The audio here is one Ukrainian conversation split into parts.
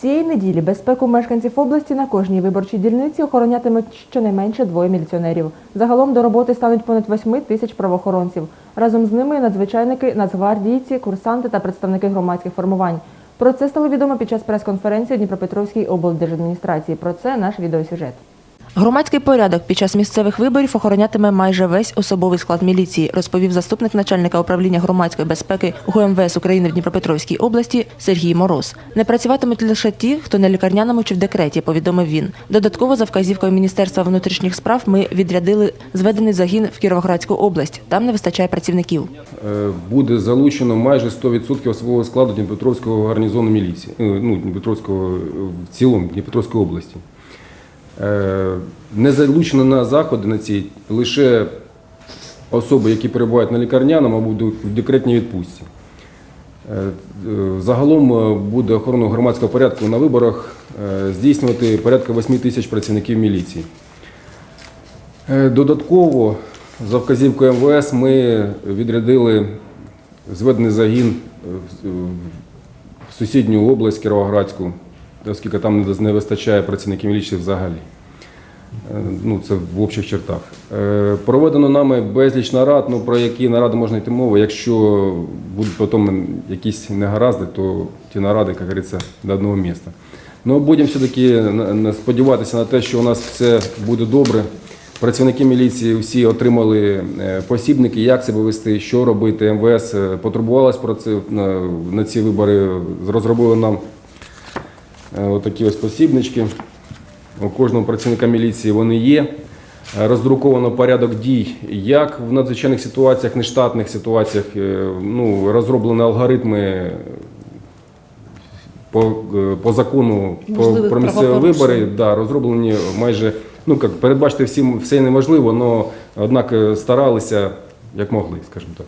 Цієї неділі безпеку мешканців області на кожній виборчій дільниці охоронятимуть щонайменше двоє міліціонерів. Загалом до роботи стануть понад 8 тисяч правоохоронців. Разом з ними надзвичайники, нацгвардійці, курсанти та представники громадських формувань. Про це стало відомо під час прес-конференції Дніпропетровської облдержадміністрації. Про це наш відеосюжет. Громадський порядок під час місцевих виборів охоронятиме майже весь особовий склад міліції, розповів заступник начальника управління громадської безпеки ГУМВС України в Дніпропетровській області Сергій Мороз. Не працюватимуть лише ті, хто на лікарняному чи в декреті, повідомив він. Додатково за вказівкою Міністерства внутрішніх справ ми відрядили зведений загін в Кіровоградську область. Там не вистачає працівників. Е, буде залучено майже 100% особового складу Дніпропетровського гарнізону міліції, е, ну, Дніпропетровського е, в цілому Дніпропетровської області. Е, Не залучено на заходи на ці лише особи, які перебувають на лікарняному або в декретній відпустці. Е, Загалом е, буде охорону громадського порядку на виборах здійснювати порядка 8 тисяч працівників міліції. Додатково, за вказівкою МВС, ми відрядили зведений загін в сусідню область Кіровоградську, оскільки там не- вистачає працівників міліції взагалі. Е, Ну, це в общих чертах. Е, Проведено нами безліч нарад, ну, про які наради можна йти мова. Якщо будуть потім якісь негаразди, то ті наради, як говориться, до одного міста. Ну, будемо все-таки сподіватися на те, що у нас все буде добре. Працівники міліції всі отримали е, посібники, як себе вести, що робити. МВС потурбувалась про це на, ці вибори, розробили нам отакі ось посібнички. У кожного працівника міліції вони є. Е, Роздруковано порядок дій, як в надзвичайних ситуаціях, нештатних ситуаціях. е, Ну, розроблені алгоритми по, е, по закону Можливих про місцеві вибори. Да, розроблені майже, ну як передбачити всім все неможливо, але однак е, старалися як могли, скажімо так.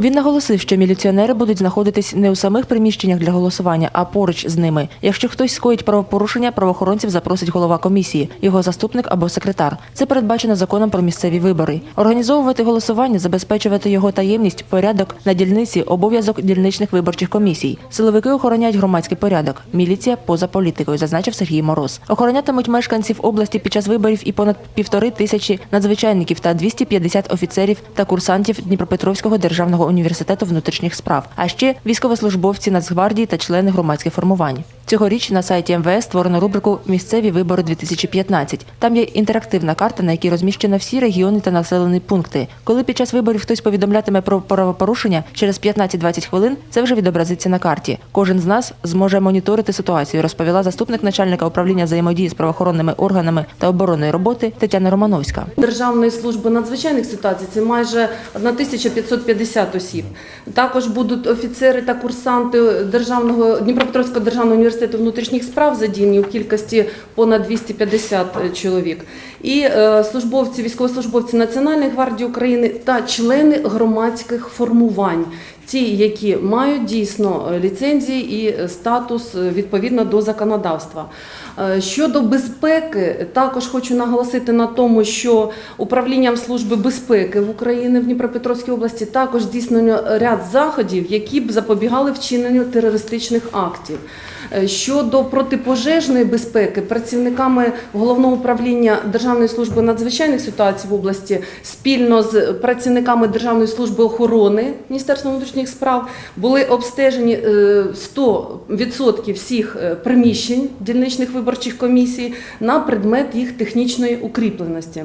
Він наголосив, що міліціонери будуть знаходитись не у самих приміщеннях для голосування, а поруч з ними. Якщо хтось скоїть правопорушення, правоохоронців запросить голова комісії, його заступник або секретар. Це передбачено законом про місцеві вибори. Організовувати голосування, забезпечувати його таємність, порядок на дільниці, обов'язок дільничних виборчих комісій. Силовики охороняють громадський порядок. Міліція поза політикою, зазначив Сергій Мороз. Охоронятимуть мешканців області під час виборів і понад півтори тисячі надзвичайників та 250 офіцерів та курсантів Дніпропетровського державного університету внутрішніх справ, а ще військовослужбовці Нацгвардії та члени громадських формувань. Цьогоріч на сайті МВС створено рубрику Місцеві вибори 2015 Там є інтерактивна карта, на якій розміщено всі регіони та населені пункти. Коли під час виборів хтось повідомлятиме про правопорушення, через 15-20 хвилин це вже відобразиться на карті. Кожен з нас зможе моніторити ситуацію, розповіла заступник начальника управління взаємодії з правоохоронними органами та оборонної роботи Тетяна Романовська. Державної служби надзвичайних ситуацій це майже 1550 осіб. Також будуть офіцери та курсанти державного Дніпропетровського державного університету внутрішніх справ задіяні у кількості понад 250 чоловік. І е, службовці, військовослужбовці Національної гвардії України та члени громадських формувань. Ті, які мають дійсно е, ліцензії і е, статус е, відповідно до законодавства. Щодо безпеки, також хочу наголосити на тому, що управлінням служби безпеки в Україні в Дніпропетровській області також здійснено ряд заходів, які б запобігали вчиненню терористичних актів. Щодо протипожежної безпеки, працівниками головного управління Державної служби надзвичайних ситуацій в області спільно з працівниками Державної служби охорони Міністерства внутрішніх справ були обстежені е, 100% всіх е, приміщень дільничних виборчих комісій на предмет їх технічної укріпленості.